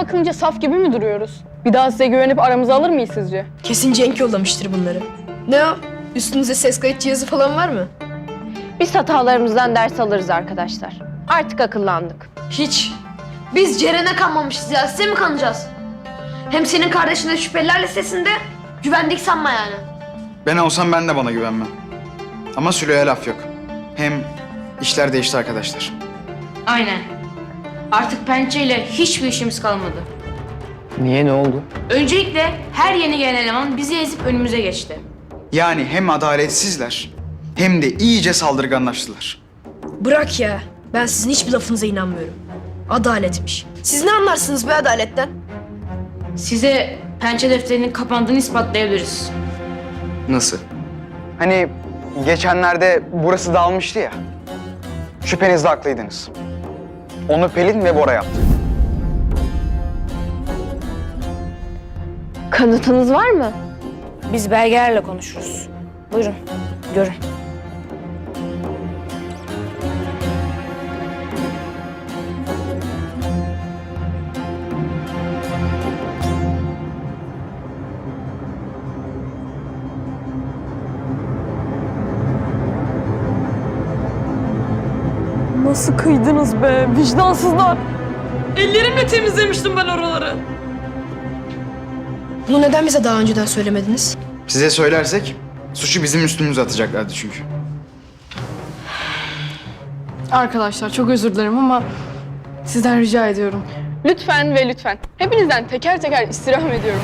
bakınca saf gibi mi duruyoruz? Bir daha size güvenip aramıza alır mıyız sizce? Kesin Cenk yollamıştır bunları. Ne o? Üstünüzde ses kayıt cihazı falan var mı? Biz hatalarımızdan ders alırız arkadaşlar. Artık akıllandık. Hiç. Biz Ceren'e kanmamışız ya. Size mi kanacağız? Hem senin kardeşin de şüpheliler listesinde. Güvendik sanma yani. Ben olsam ben de bana güvenmem. Ama Sülo'ya laf yok. Hem işler değişti arkadaşlar. Aynen. Artık pençeyle hiçbir işimiz kalmadı. Niye ne oldu? Öncelikle her yeni gelen eleman bizi ezip önümüze geçti. Yani hem adaletsizler hem de iyice saldırganlaştılar. Bırak ya. Ben sizin hiçbir lafınıza inanmıyorum. Adaletmiş. Siz ne anlarsınız be adaletten? Size pençe defterinin kapandığını ispatlayabiliriz. Nasıl? Hani geçenlerde burası dağılmıştı ya. Şüphenizde haklıydınız. Onu Pelin ve Bora yaptı. Kanıtınız var mı? Biz belgelerle konuşuruz. Buyurun, görün. Nasıl kıydınız be vicdansızlar? Ellerimle temizlemiştim ben oraları. Bunu neden bize daha önceden söylemediniz? Size söylersek suçu bizim üstümüze atacaklardı çünkü. Arkadaşlar çok özür dilerim ama sizden rica ediyorum. Lütfen ve lütfen. Hepinizden teker teker istirham ediyorum.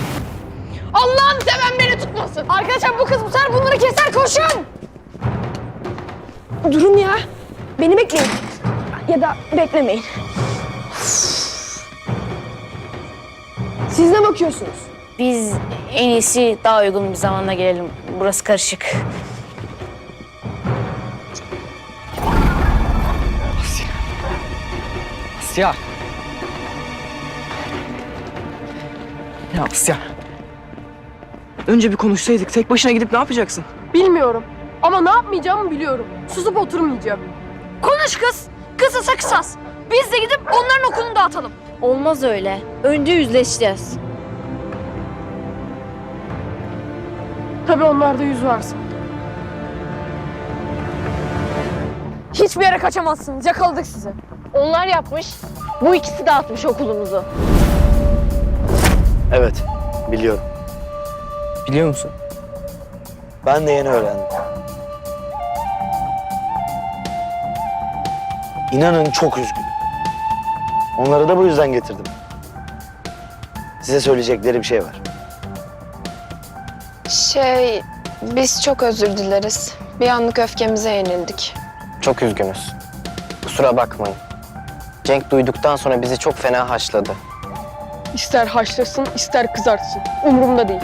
Allah'ım seven beni tutmasın. Arkadaşlar bu kız bu sefer bunları keser koşun. Durun ya. Beni bekleyin. Ya da beklemeyin. Siz ne bakıyorsunuz? Biz en iyisi daha uygun bir zamanda gelelim. Burası karışık. Asya. Ya Asya. Önce bir konuşsaydık. Tek başına gidip ne yapacaksın? Bilmiyorum ama ne yapmayacağımı biliyorum. Susup oturmayacağım. Konuş kız. Kısasa kısas. Biz de gidip onların okulunu dağıtalım. Olmaz öyle. Önce yüzleşeceğiz. Tabii onlarda yüz varsın. Hiçbir yere kaçamazsınız. Yakaladık sizi. Onlar yapmış. Bu ikisi dağıtmış okulumuzu. Evet, biliyorum. Biliyor musun? Ben de yeni öğrendim. İnanın çok üzgünüm. Onları da bu yüzden getirdim. Size söyleyecekleri bir şey var. Şey, biz çok özür dileriz. Bir anlık öfkemize yenildik. Çok üzgünüz. Kusura bakmayın. Cenk duyduktan sonra bizi çok fena haşladı. İster haşlasın, ister kızartsın. Umurumda değil.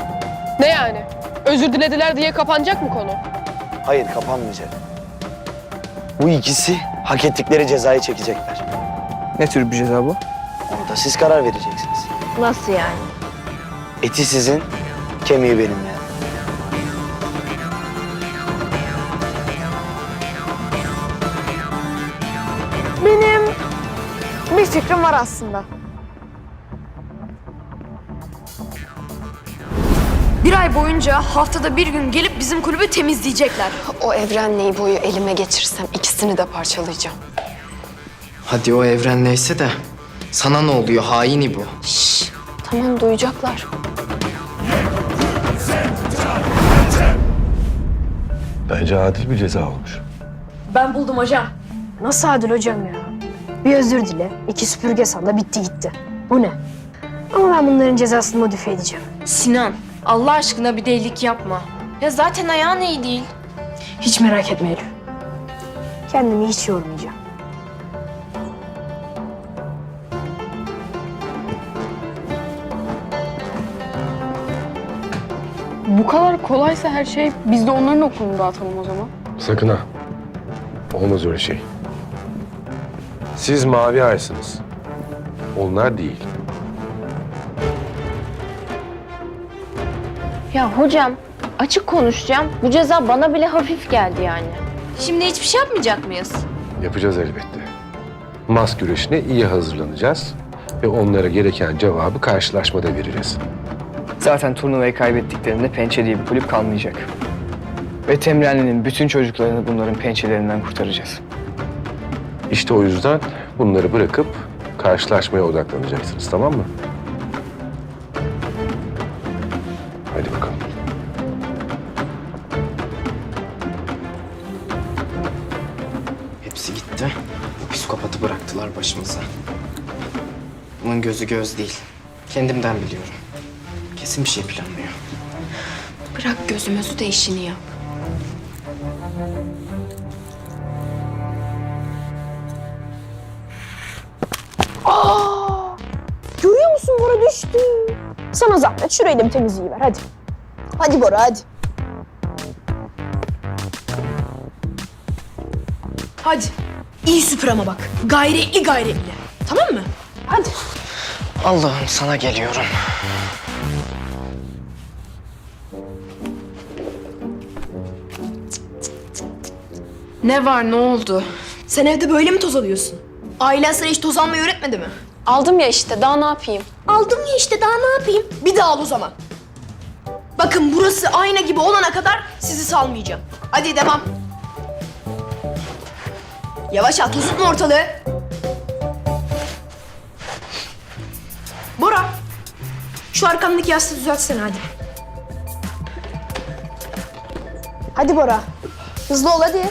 Ne yani? Özür dilediler diye kapanacak mı konu? Hayır, kapanmayacak. Bu ikisi hak ettikleri cezayı çekecekler. Ne tür bir ceza bu? Onu da siz karar vereceksiniz. Nasıl yani? Eti sizin, kemiği benim yani. Benim bir fikrim var aslında. Bir ay boyunca haftada bir gün gelip bizim kulübü temizleyecekler. O evren boyu elime geçirsem ikisini de parçalayacağım. Hadi o evren neyse de sana ne oluyor haini bu? Tamam duyacaklar. Bence adil bir ceza olmuş. Ben buldum hocam. Nasıl adil hocam ya? Bir özür dile, iki süpürge salla bitti gitti. Bu ne? Ama ben bunların cezasını modifiye edeceğim. Sinan, Allah aşkına bir delilik yapma. Ya zaten ayağın iyi değil. Hiç merak etme Elif. Kendimi hiç yormayacağım. Bu kadar kolaysa her şey biz de onların okulunu dağıtalım o zaman. Sakın ha. Olmaz öyle şey. Siz mavi aysınız. Onlar değil. Ya hocam açık konuşacağım. Bu ceza bana bile hafif geldi yani. Şimdi hiçbir şey yapmayacak mıyız? Yapacağız elbette. Mas güreşine iyi hazırlanacağız. Ve onlara gereken cevabı karşılaşmada vereceğiz. Zaten turnuvayı kaybettiklerinde pençe diye bir kulüp kalmayacak. Ve Temrenli'nin bütün çocuklarını bunların pençelerinden kurtaracağız. İşte o yüzden bunları bırakıp karşılaşmaya odaklanacaksınız tamam mı? Psikopatı bıraktılar başımıza. Bunun gözü göz değil. Kendimden biliyorum. Kesin bir şey planlıyor. Bırak gözümüzü de işini yap. Görüyor musun Bora düştü. Sana zahmet şurayı da bir temizleyiver hadi. Hadi Bora hadi. Hadi. İyi süpür ama bak. Gayretli gayretli. Tamam mı? Hadi. Allah'ım sana geliyorum. Ne var ne oldu? Sen evde böyle mi toz alıyorsun? Ailen sana hiç toz almayı öğretmedi mi? Aldım ya işte daha ne yapayım? Aldım ya işte daha ne yapayım? Bir daha al o zaman. Bakın burası ayna gibi olana kadar sizi salmayacağım. Hadi devam. Yavaş at, tutma ortalığı. Bora, şu arkamdaki yastığı düzeltsene hadi. Hadi Bora. Hızlı ol hadi.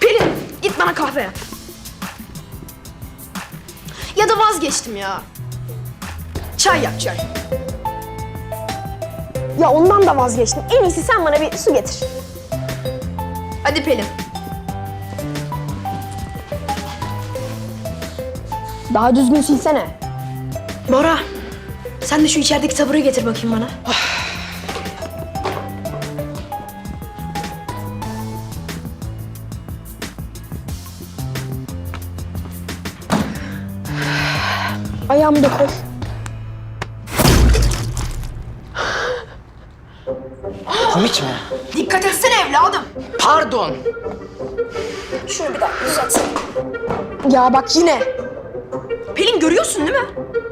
Pelin, git bana kahve. Ya da vazgeçtim ya. Çay yap çay. Ya ondan da vazgeçtim. En iyisi sen bana bir su getir. Hadi Pelin. Daha düzgün silsene. Bora, sen de şu içerideki tabureyi getir bakayım bana. Ayağımı da koy. Komik mi? Dikkat etsene evladım. Pardon. Şunu bir daha düzeltsene. Ya bak yine. Pelin görüyorsun değil mi?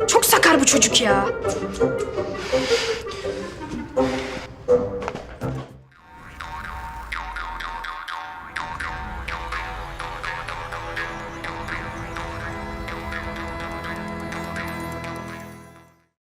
Çok sakar bu çocuk ya.